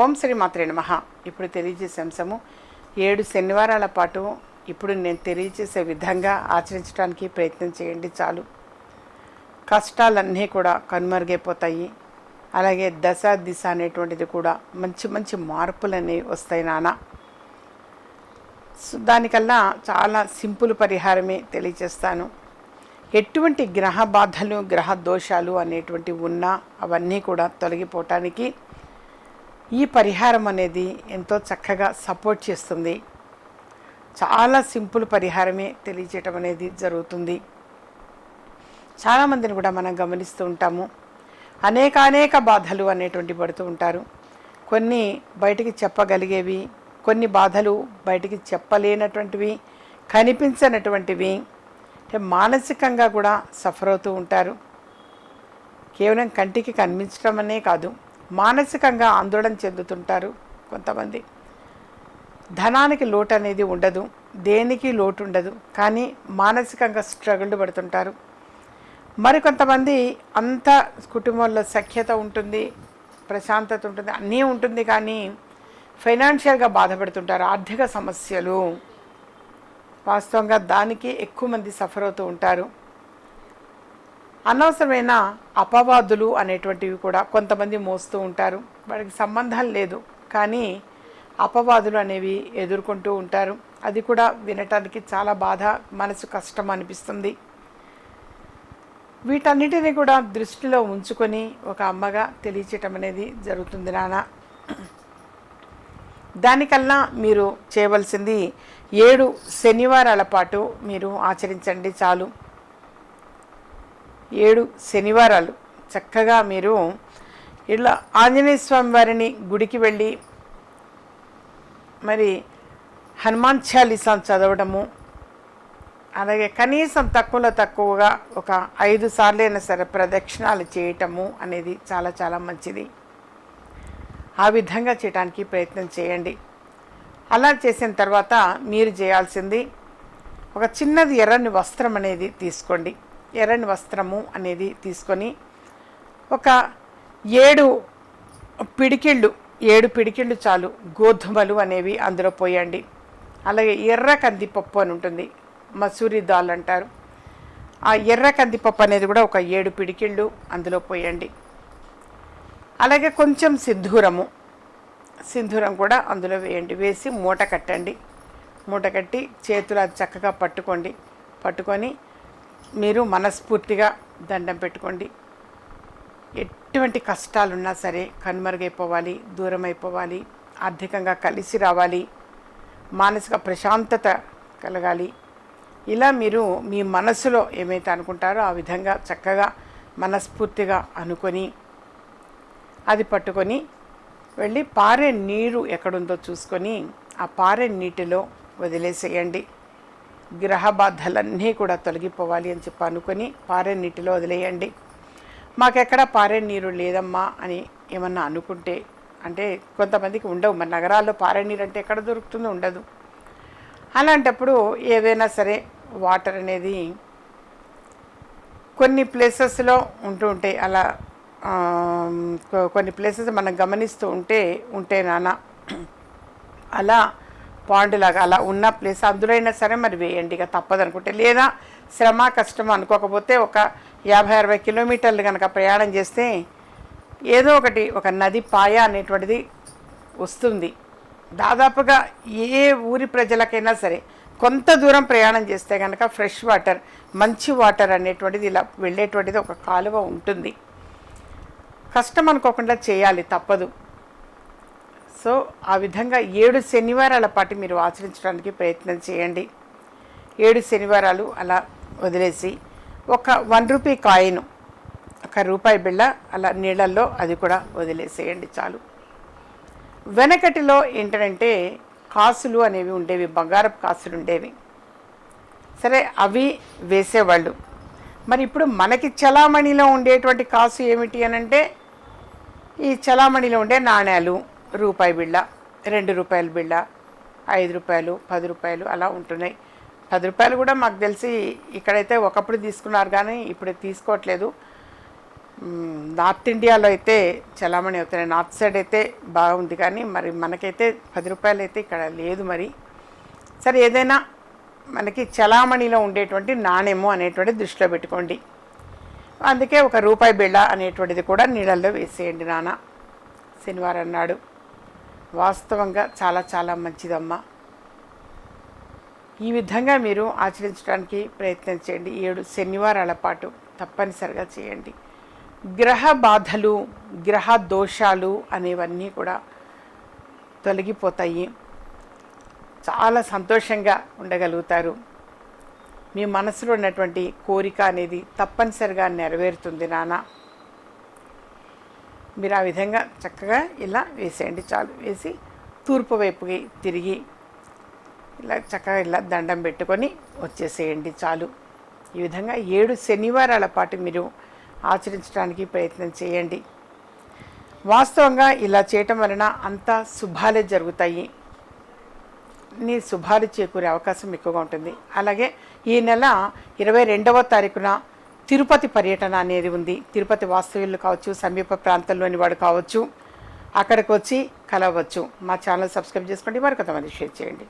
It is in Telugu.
ఓం శ్రీ మాత్రే నమ. ఇప్పుడు తెలియజేసే అంశము ఏడు శనివారాల పాటు ఇప్పుడు నేను తెలియజేసే విధంగా ఆచరించడానికి ప్రయత్నం చేయండి చాలు. కష్టాలన్నీ కూడా కనుమరుగైపోతాయి. అలాగే దశ దిశ అనేటువంటిది కూడా మంచి మంచి మార్పులు అనేవి వస్తాయి నాన్న సో దానికల్లా చాలా సింపుల్ పరిహారమే తెలియజేస్తాను. ఎటువంటి గ్రహ బాధలు గ్రహ దోషాలు అనేటువంటివి ఉన్నా అవన్నీ కూడా తొలగిపోవటానికి ఈ పరిహారం అనేది ఎంతో చక్కగా సపోర్ట్ చేస్తుంది. చాలా సింపుల్ పరిహారమే తెలియజేయటం అనేది జరుగుతుంది. చాలామందిని కూడా మనం గమనిస్తూ ఉంటాము. అనేకానేక బాధలు అనేటువంటి పడుతూ ఉంటారు. కొన్ని బయటికి చెప్పగలిగేవి కొన్ని బాధలు బయటికి చెప్పలేనటువంటివి కనిపించనటువంటివి అంటే మానసికంగా కూడా సఫర్ అవుతూ ఉంటారు. కేవలం కంటికి కనిపించడం అనే కాదు. మానసికంగా ఆందోళన చెందుతుంటారు కొంతమంది. ధనానికి లోటు అనేది ఉండదు దేనికి లోటు ఉండదు కానీ మానసికంగా స్ట్రగుల్ పడుతుంటారు. మరికొంతమంది అంత కుటుంబంలో సఖ్యత ఉంటుంది ప్రశాంతత ఉంటుంది అన్నీ ఉంటుంది కానీ ఫైనాన్షియల్గా బాధపడుతుంటారు ఆర్థిక సమస్యలు. వాస్తవంగా దానికి ఎక్కువ మంది సఫర్ అవుతూ ఉంటారు. అనవసరమైన అపవాదులు అనేటువంటివి కూడా కొంతమంది మోస్తూ ఉంటారు. వాడికి సంబంధం లేదు. కానీ అపవాదులు అనేవి ఎదుర్కొంటూ ఉంటారు. అది కూడా వినటానికి చాలా బాధ మనసు కష్టం అనిపిస్తుంది. వీటన్నిటిని కూడా దృష్టిలో ఉంచుకొని ఒక అమ్మగా తెలియచేయటం అనేది జరుగుతుంది నాన్న దానికల్లా మీరు చేయవలసింది ఏడు శనివారాల పాటు మీరు ఆచరించండి చాలు. ఏడు శనివారాలు. చక్కగా మీరు ఇలా ఆంజనేయ స్వామి వారిని గుడికి వెళ్ళి మరి హనుమాన్ చాలీసా చదవడము అలాగే కనీసం తక్కువలో తక్కువగా ఒక ఐదు సార్లైనా సరే ప్రదక్షిణాలు చేయటము అనేది చాలా చాలా మంచిది. ఆ విధంగా చేయడానికి ప్రయత్నం చేయండి. అలా చేసిన తర్వాత మీరు చేయాల్సింది ఒక చిన్నది ఎర్రని వస్త్రం అనేది తీసుకోండి. ఎర్రని వస్త్రము అనేది తీసుకొని ఒక ఏడు పిడికిళ్ళు ఏడు పిడికిళ్ళు చాలు గోధుమలు అనేవి అందులో పోయండి. అలాగే ఎర్ర కందిపప్పు అని ఉంటుంది మసూరి దాల్ అంటారు. ఆ ఎర్ర కందిపప్పు అనేది కూడా ఒక ఏడు పిడికిళ్ళు అందులో పోయండి. అలాగే కొంచెం సింధూరము సింధూరం కూడా అందులో వేయండి. వేసి మూట కట్టండి. మూట కట్టి చేతులు అది చక్కగా పట్టుకోండి. పట్టుకొని మీరు మనస్ఫూర్తిగా దండం పెట్టుకోండి. ఎటువంటి కష్టాలున్నా సరే కనుమరుగైపోవాలి దూరం అయిపోవాలి ఆర్థికంగా కలిసి రావాలి మానసిక ప్రశాంతత కలగాలి. ఇలా మీరు మీ మనసులో ఏమైతే అనుకుంటారో ఆ విధంగా చక్కగా మనస్ఫూర్తిగా అనుకొని అది పట్టుకొని వెళ్ళి పారే నీరు ఎక్కడుందో చూసుకొని ఆ పారే నీటిలో వదిలేసేయండి. గ్రహ బాధలన్నీ కూడా తొలగిపోవాలి అని చెప్పి అనుకొని పారే నీటిలో వదిలేయండి. మాకెక్కడ పారే నీరు లేదమ్మా అని ఏమన్నా అనుకుంటే అంటే కొంతమందికి ఉండవు మన నగరాల్లో పారే నీరు అంటే ఎక్కడ దొరుకుతుందో ఉండదు. అలాంటప్పుడు ఏదైనా సరే వాటర్ అనేది కొన్ని ప్లేసెస్లో ఉంటూ ఉంటాయి అలా కొన్ని ప్లేసెస్ మనం గమనిస్తూ ఉంటే ఉంటే నాన్న అలా పాండులాగా అలా ఉన్న ప్లేస్ అందులో అయినా సరే మరి వేయండి ఇక తప్పదనుకుంటే. లేదా శ్రమ కష్టం అనుకోకపోతే ఒక యాభై అరవై కిలోమీటర్లు కనుక ప్రయాణం చేస్తే ఏదో ఒకటి ఒక నది పాయ అనేటువంటిది వస్తుంది. దాదాపుగా ఏ ఊరి ప్రజలకైనా సరే కొంత దూరం ప్రయాణం చేస్తే కనుక ఫ్రెష్ వాటర్ మంచి వాటర్ అనేటువంటిది ఇలా వెళ్ళేటువంటిది ఒక కాలువ ఉంటుంది. కష్టం అనుకోకుండా చేయాలి తప్పదు. సో ఆ విధంగా ఏడు శనివారాల పాటు మీరు ఆచరించడానికి ప్రయత్నం చేయండి. ఏడు శనివారాలు అలా వదిలేసి ఒక వన్ రూపీ కాయిన్ ఒక రూపాయి బిళ్ళ అలా నీళ్ళల్లో అది కూడా వదిలేసేయండి చాలు. వెనకటిలో ఏంటంటే కాసులు అనేవి ఉండేవి బంగారపు కాసులు ఉండేవి. సరే అవి వేసేవాళ్ళు. మరి ఇప్పుడు మనకి చలామణిలో ఉండేటువంటి కాసు ఏమిటి అని అంటే ఈ చలామణిలో ఉండే నాణ్యాలు రూపాయి బిళ్ళ రెండు రూపాయల బిళ్ళ ఐదు రూపాయలు పది రూపాయలు అలా ఉంటున్నాయి. పది రూపాయలు కూడా మాకు తెలిసి ఇక్కడైతే ఒకప్పుడు తీసుకున్నారు కానీ ఇప్పుడు తీసుకోవట్లేదు. నార్త్ ఇండియాలో అయితే చలామణి అవుతున్నాయి. నార్త్ సైడ్ అయితే బాగుంది కానీ మరి మనకైతే పది రూపాయలు అయితే ఇక్కడ లేదు మరి. సరే ఏదైనా మనకి చలామణిలో ఉండేటువంటి నాణ్యము అనేటువంటి దృష్టిలో పెట్టుకోండి. అందుకే ఒక రూపాయి బిళ్ళ అనేటువంటిది కూడా నీళ్ళల్లో వేసేయండి నాన్న. శనివారం నాడు. వాస్తవంగా చాలా చాలా మంచిదమ్మా. ఈ విధంగా మీరు ఆచరించడానికి ప్రయత్నం చేయండి. ఏడు శనివారాల పాటు తప్పనిసరిగా చేయండి. గ్రహ బాధలు గ్రహ దోషాలు అనేవన్నీ కూడా తొలగిపోతాయి. చాలా సంతోషంగా ఉండగలుగుతారు. మీ మనసులో ఉన్నటువంటి కోరిక అనేది తప్పనిసరిగా నెరవేరుతుంది నాన్న. మీరు ఆ విధంగా చక్కగా ఇలా వేసేయండి. చాలు. వేసి తూర్పు వైపుకి తిరిగి ఇలా చక్కగా ఇలా దండం పెట్టుకొని వచ్చేసేయండి. చాలు. ఈ విధంగా ఏడు శనివారాల పాటు మీరు ఆచరించడానికి ప్రయత్నం చేయండి. వాస్తవంగా ఇలా చేయటం వలన అంతా శుభాలే జరుగుతాయి. నీ శుభాలు చేకూరే అవకాశం ఎక్కువగా ఉంటుంది. అలాగే ఈ నెల ఇరవై రెండవ తారీఖున తిరుపతి పర్యటన అనేది ఉంది. తిరుపతి వాస్తవ్యులు కావచ్చు సమీప ప్రాంతంలోని వాడు కావచ్చు అక్కడికి వచ్చి కలవచ్చు. మా ఛానల్ సబ్స్క్రైబ్ చేసుకోండి. మరి కొంతమంది షేర్ చేయండి.